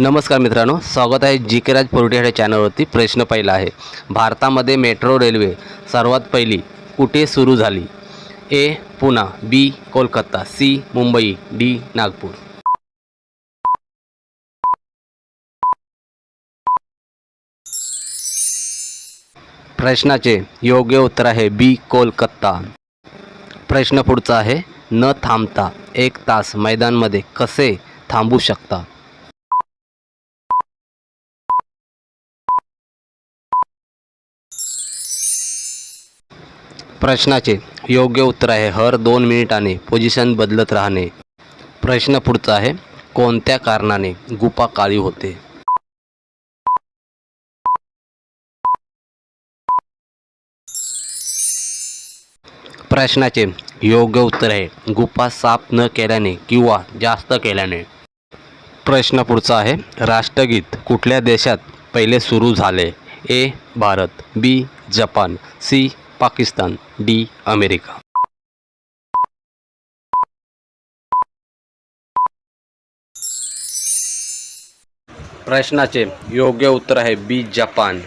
नमस्कार मित्रांनो स्वागत आहे जी के राज पोर्टे चॅनलवरती प्रश्न पहिला आहे. भारतामध्ये मेट्रो रेल्वे सर्वात पहिली कुठे सुरू झाली? A Poona B Kolkata C Mumbai D Nagpur. प्रश्नाचे योग्य उत्तर आहे बी कोलकाता. प्रश्न पुढचा आहे न थांबता एक तास मैदानमध्ये कसे थांबू शकता? प्रश्नाचे योग्य उत्तर आहे. हर दोन मिनिटाने पोझिशन बदलत राहणे. प्रश्न पुढचा आहे कोणत्या कारणाने गुपा काळी होते? प्रश्नाचे योग्य उत्तर आहे गुफा साफ न केल्याने किंवा जास्त केल्याने. प्रश्न पुढचा आहे राष्ट्रगीत कुठल्या देशात पहिले सुरू झाले? A Bharat B Japan C Pakistan D America. प्रश्नाचे योग्य उत्तर है बी जपान.